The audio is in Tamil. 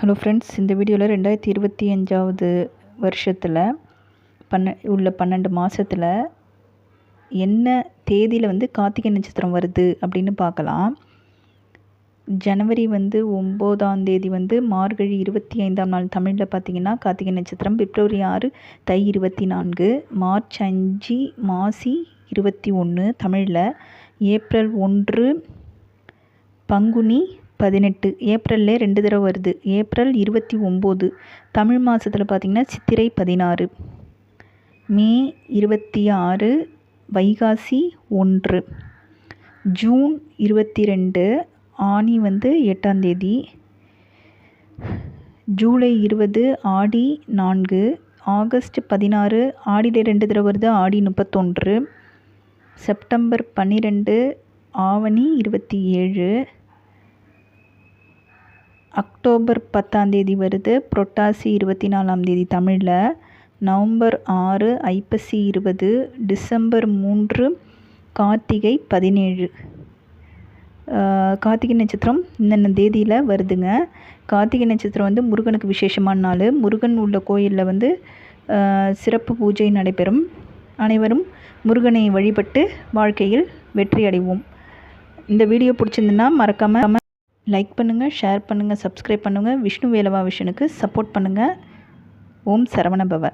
ஹலோ ஃப்ரெண்ட்ஸ் இந்த வீடியோவில் ரெண்டாயிரத்தி இருபத்தி அஞ்சாவது வருஷத்தில் பன்ன உள்ள பன்னெண்டு மாதத்தில் என்ன தேதியில் வந்து கார்த்திகை நட்சத்திரம் வருது அப்படின்னு பார்க்கலாம் ஜனவரி வந்து ஒம்போதாம் தேதி வந்து மார்கழி இருபத்தி ஐந்தாம் நாள் தமிழில் பார்த்திங்கன்னா கார்த்திகை நட்சத்திரம் பிப்ரவரி ஆறு தை இருபத்தி நான்கு மார்ச் அஞ்சு மாசி இருபத்தி ஒன்று தமிழில் ஏப்ரல் ஒன்று பங்குனி பதினெட்டு ஏப்ரல்லே ரெண்டு தடவை வருது. ஏப்ரல் இருபத்தி ஒம்பது தமிழ் மாதத்தில் பார்த்திங்கன்னா சித்திரை பதினாறு. மே இருபத்தி ஆறு வைகாசி ஒன்று. ஜூன் இருபத்தி ரெண்டு ஆனி வந்து எட்டாந்தேதி ஜூலை இருபது ஆடி நான்கு. ஆகஸ்ட் பதினாறு ஆடியில் ரெண்டு தடவை வருது ஆடி முப்பத்தொன்று. செப்டம்பர் பன்னிரெண்டு ஆவணி இருபத்தி ஏழு. அக்டோபர் பத்தாம் தேதி வருது. புரட்டாசி இருபத்தி நாலாம் தேதி தமிழில். நவம்பர் ஆறு ஐப்பசி இருபது டிசம்பர் மூன்று கார்த்திகை பதினேழு. கார்த்திகை நட்சத்திரம் இன்னென்ன தேதியில் வருதுங்க? கார்த்திகை நட்சத்திரம் வந்து முருகனுக்கு விசேஷமான நாள். முருகன் உள்ள கோயிலில் வந்து சிறப்பு பூஜை நடைபெறும். அனைவரும் முருகனை வழிபட்டு வாழ்க்கையில் வெற்றி அடைவோம் இந்த வீடியோ பிடிச்சிருந்துன்னா மறக்காமல் லைக் பண்ணுங்கள் ஷேர் பண்ணுங்கள் சப்ஸ்கிரைப் பண்ணுங்கள் விஷ்ணு வேலவா விஷனுக்கு சப்போர்ட் பண்ணுங்கள் ஓம் சரவண பவ.